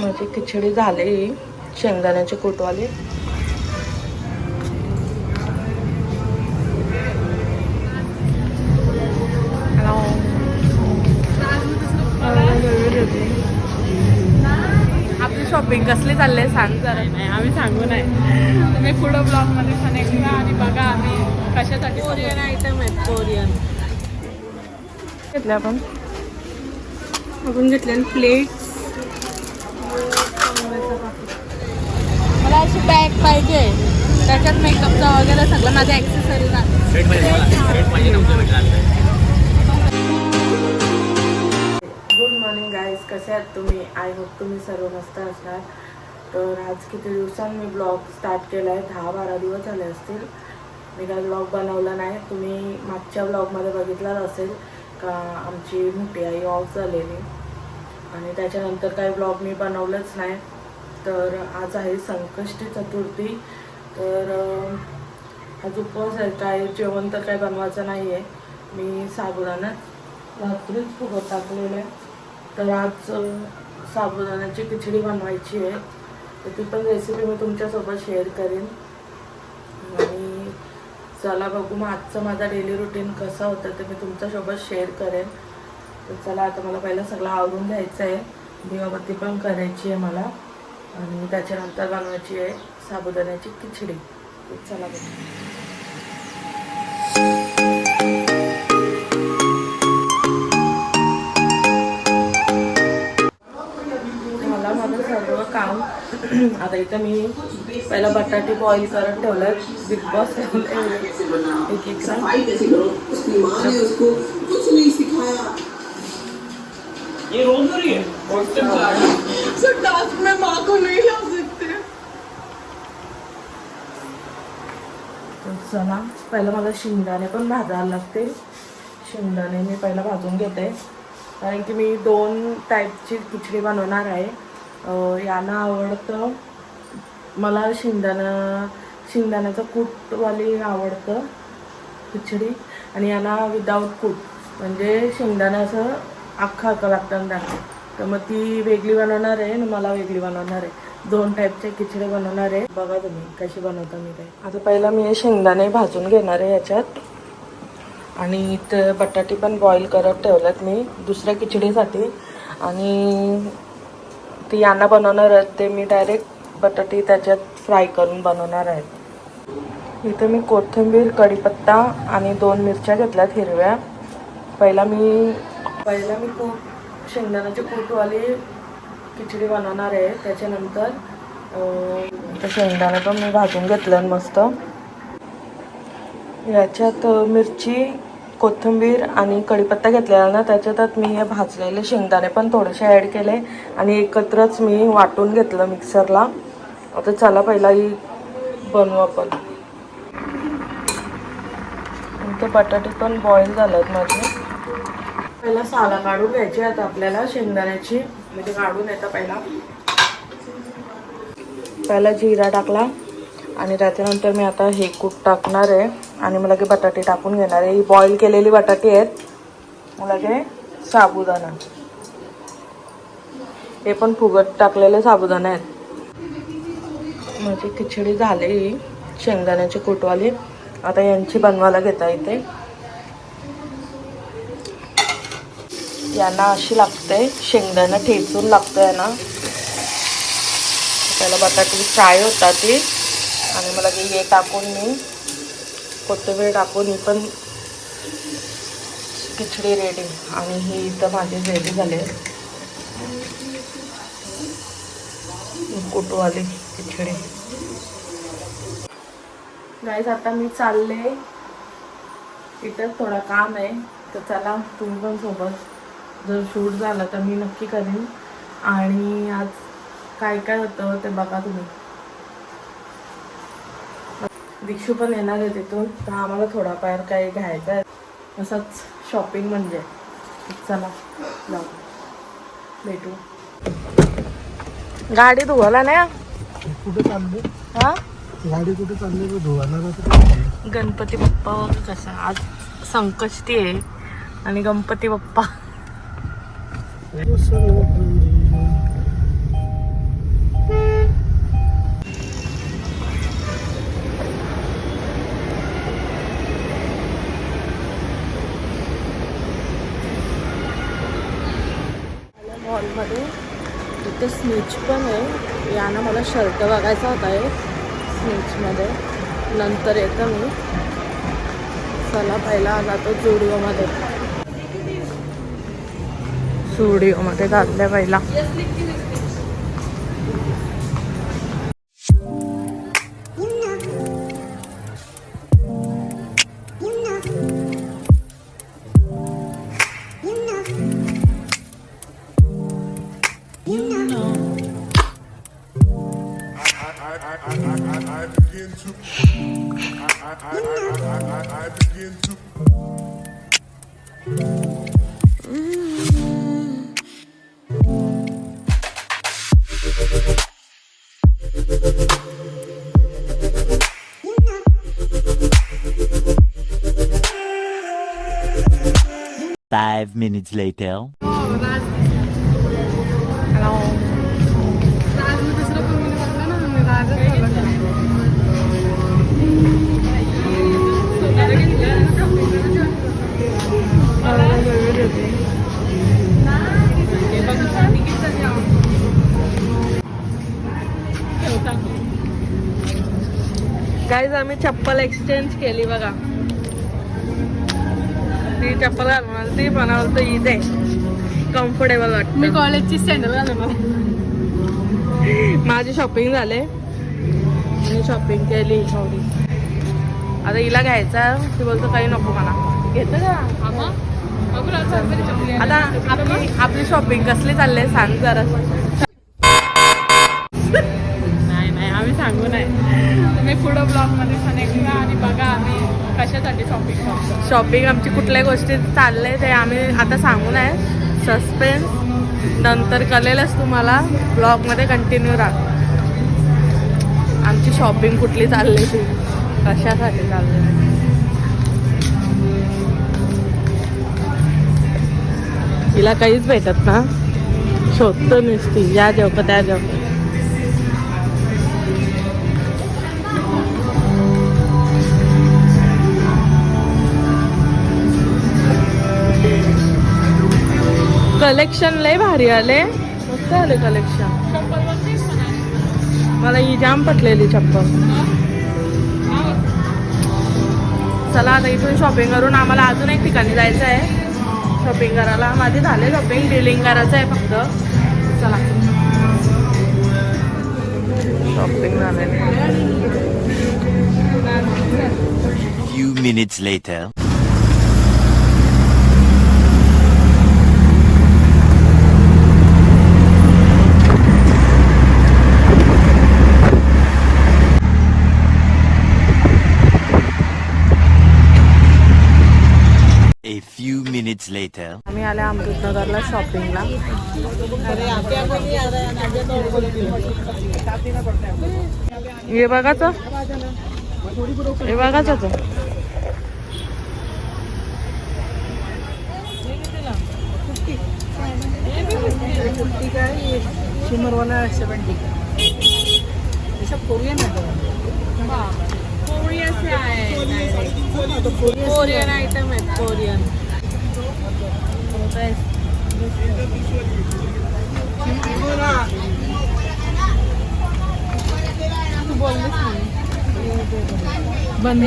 माझी खिचडी झाली शेंगदाण्याचे कुटवाले. आपली शॉपिंग कसली चालली आहे सांग जरा. नाही आम्ही सांगू नाही. तुम्ही पुढं ब्लॉगमध्ये कनेक्ट व्हा आणि बघा आम्ही कशासाठी कोरियन आयटम आहेत कोरियन घेतले आपण. आपण घेतले प्लेट मला अशी बॅग पाहिजे. त्याच्यात मेकअपचा वगैरे सगळं माझ्या ॲक्सेसरीज आहे गुड मॉर्निंग गाईज कसे आहात तुम्ही? आय होप तुम्ही सर्व मस्त असणार. तर आज किती दिवसांनी मी ब्लॉग स्टार्ट केला आहे दहा बारा दिवस झाले असतील. मी काय ब्लॉग बनवला नाही. तुम्ही मागच्या ब्लॉगमध्ये बघितलाच असेल का आमची मोठी आई ऑफ झालेली. आणि त्याच्यानंतर काही ब्लॉग मी बनवलंच नाही. तर आज आहे संकष्टी चतुर्थी. तर आज उपवास आहे काय जेवण तर काय बनवायचं नाही आहे मी साबुदाणा रात्रीच फुगं टाकलेलं आहे. तर आज साबुदाण्याची खिचडी बनवायची आहे. तर ती पण रेसिपी मी तुमच्यासोबत शेअर करेन. आणि चला बघू मग आजचं माझा डेली रुटीन कसं होतं ते मी तुमच्यासोबत शेअर करेन. तर चला आता मला पहिलं सगळं आवरून घ्यायचं आहे दिवाबत्ती पण करायची आहे मला. आणि त्याच्यानंतर बनवायची आहे साबुदाण्याची खिचडी. चला बघू. सर्व काम. आता इथं मी पहिला बटाटे बॉईल करत ठेवलं बिग बॉस एक एक ये रोज हो रही है सर टास्क में माँ को नहीं ला सकते। तर चला पहिलं मला शेंगदाणे पण भाजायला लागते शेंगदाणे मी पहिला भाजून घेते. कारण की मी दोन टाईपची खिचडी बनवणार आहे. यांना आवडतं मला शेंगदाणा शेंगदाण्याचं कूटवाली आवडतं खिचडी. आणि यांना विदाऊट कूट म्हणजे शेंगदाणा असं अख्खा अख्खा लागतं त्यांना तर मग ती वेगळी बनवणार आहे आणि मला वेगळी बनवणार आहे. दोन टाईपचे खिचडे बनवणार आहे. बघा तुम्ही कशी बनवता मी ते. आता पहिला मी हे शेंगदाणे भाजून घेणार आहे याच्यात. आणि इथं बटाटे पण बॉईल करत ठेवल्यात मी दुसऱ्या खिचडीसाठी. आणि ती यांना बनवणार आहेत ते मी डायरेक्ट बटाटे त्याच्यात फ्राय करून बनवणार आहेत इथं मी कोथिंबीर कढीपत्ता आणि दोन मिरच्या घेतल्यात हिरव्या. पहिला मी पहिला मी कूट शेंगदाण्याची कूटवाली खिचडी बनवणार आहे. त्याच्यानंतर शेंगदाणा पण मी भाजून घेतलं मस्त. याच्यात मिरची कोथिंबीर आणि कढीपत्ता घेतलेला ना त्याच्यात मी हे भाजलेले शेंगदाणे पण थोडेसे ॲड केले आणि एकत्रच मी वाटून घेतलं मिक्सरला आता चला पहिला ही बनवू आपण. ते बटाटे पण बॉईल झालेत माझे. पहिला साला काढून घ्यायची आता आपल्याला शेंगदाण्याची म्हणजे काढून येतं पहिला. पहिला जिरा टाकला आणि त्याच्यानंतर मी आता हे कूट टाकणार आहे आणि मला लगे बटाटे टाकून घेणार आहे ही बॉईल केलेली बटाटे आहेत. मला ते साबुदाणा. हे पण फुगट टाकलेले साबुदाणे आहेत. माझी खिचडी झाली शेंगदाण्याची कुटवाली. आता यांची बनवायला घेता येते. यांना अशी लागते शेंगदाणा ठेचून लागतं यांना. त्याला बटाटे फ्राय होतात ती. आणि मला हे टाकून मी कोथिंबीर टाकून ही पण खिचडी रेडी आणि ही इथं माझी रेडी झाली कुटवाली खिचडी. गाईज आता मी चालले. इथं थोडं काम आहे तर चला तुम्ही पण सोबत जर शूट झालं तर मी नक्की करेन. आणि आज काय काय होतं ते बघा तुम्ही. दिक्षू पण येणार आहे तिथून तर आम्हाला थोडाफार काही घ्यायचं आहे. असंच शॉपिंग म्हणजे. चला जाऊ. भेटू. गाडी धुवायला नाही? कुठे चालले? हा? गाडी कुठे चालली? धुवायला गणपती बाप्पा कसा आज संकष्टी आहे. आणि गणपती बाप्पा. मॉलमध्ये इथे स्नीच पण आहे. यानं मला शर्ट बघायचा होता एक स्नीचमध्ये. नंतर येतं मी. चला पहिला आला तो जुडिओमध्ये जुडिओमध्ये जातल्या पहिला I, I, I, I, I begin to. I, I, I, I, Five minutes later. Guys आम्ही चप्पल एक्सचेंज केली बघा ती चप्पल घालून आली ती पण तर इथे कम्फर्टेबल वाटत. मी कॉलेजची सँडल घालून माझी शॉपिंग झाले. मी शॉपिंग केली. थोडी आता हिला घ्यायचा. ती बोलतो काही नको मला. घेतं का आता आपली आपली शॉपिंग कसली चालली आहे सांग जरा. शॉपिंग शॉपिंग आमची कुठल्या गोष्टी चाललंय ते आम्ही आता सांगू आहे. सस्पेन्स नंतर कळेलच तुम्हाला. ब्लॉगमध्ये कंटिन्यू राहा. आमची शॉपिंग कुठली चालली? ती कशासाठी चालली तिला काहीच भेटत ना? शोधतो नुसती. या जेव का त्या जेव कलेक्शन लय भारी आले. मस्त आले कलेक्शन. मला ही जाम पटलेली चप्पल. चला आता इथून शॉपिंग करून आम्हाला अजून एक ठिकाणी जायचं आहे. शॉपिंग करायला. माझे झाले शॉपिंग डिलिंग करायचं आहे फक्त. चला. शॉपिंग झाले Few minutes later. A few minutes later. आम्ही आले अमृतनगरला शॉपिंगला हे बघाच हे बघाच कोरियाचे आहे कोरियन आयटम आहेत कोरियन तू बोललीस नाही बंद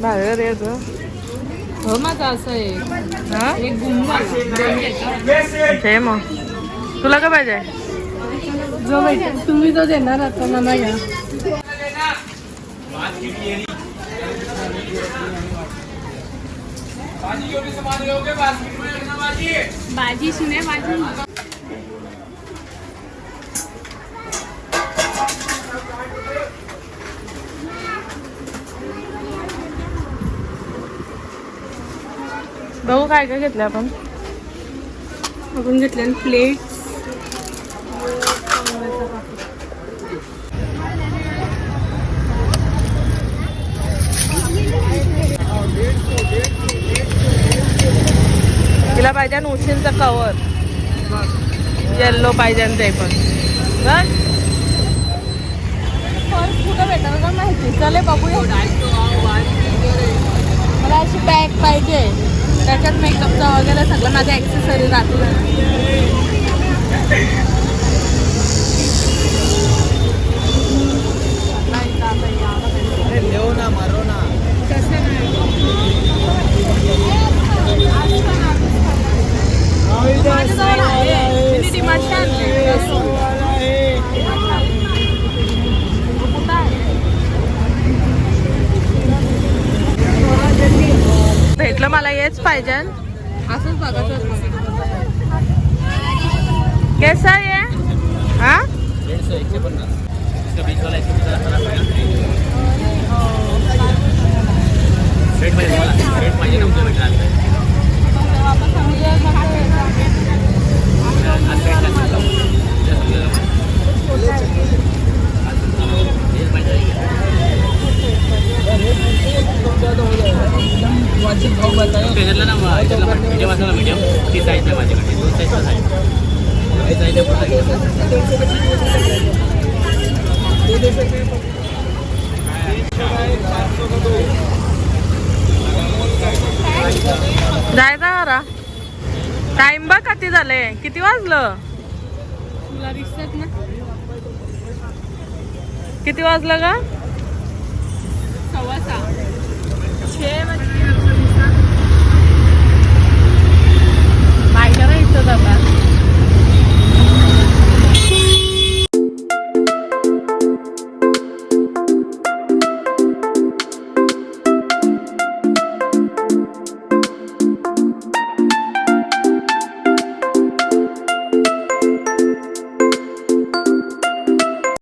बाहेर यायचं हो माझं असं आहे हा एक गुम झाला मग तुला का पाहिजे जो तुम्ही जो देणार आता मला या भाजी सुने भाजी बघू काय काय घेतलं आपण? आपण घेतले प्लेट उशींचं कवर येल्लो पाहिजे ते पण. पर्स कुठं भेटणार का माहिती. चले बघूया. मला अशी बॅग पाहिजे. त्याच्यात मेकअपचा वगैरे सगळं माझ्या ॲक्सेसरी राहते माझ्याजवळ आहे मी भेटलं मला हेच पाहिजे. असंच बघायचं कैसा आहे हा? त्याच्यातला ना मीडियम असेल ना मीडियम ती साईज आहे माझ्याकडे दोन साईजचा साईज साईज आहे पूर्ण जायचा जरा. टाइम बघ किती झाले किती वाजलं? तुला दिसत ना. किती वाजलं का सव्वा सहा.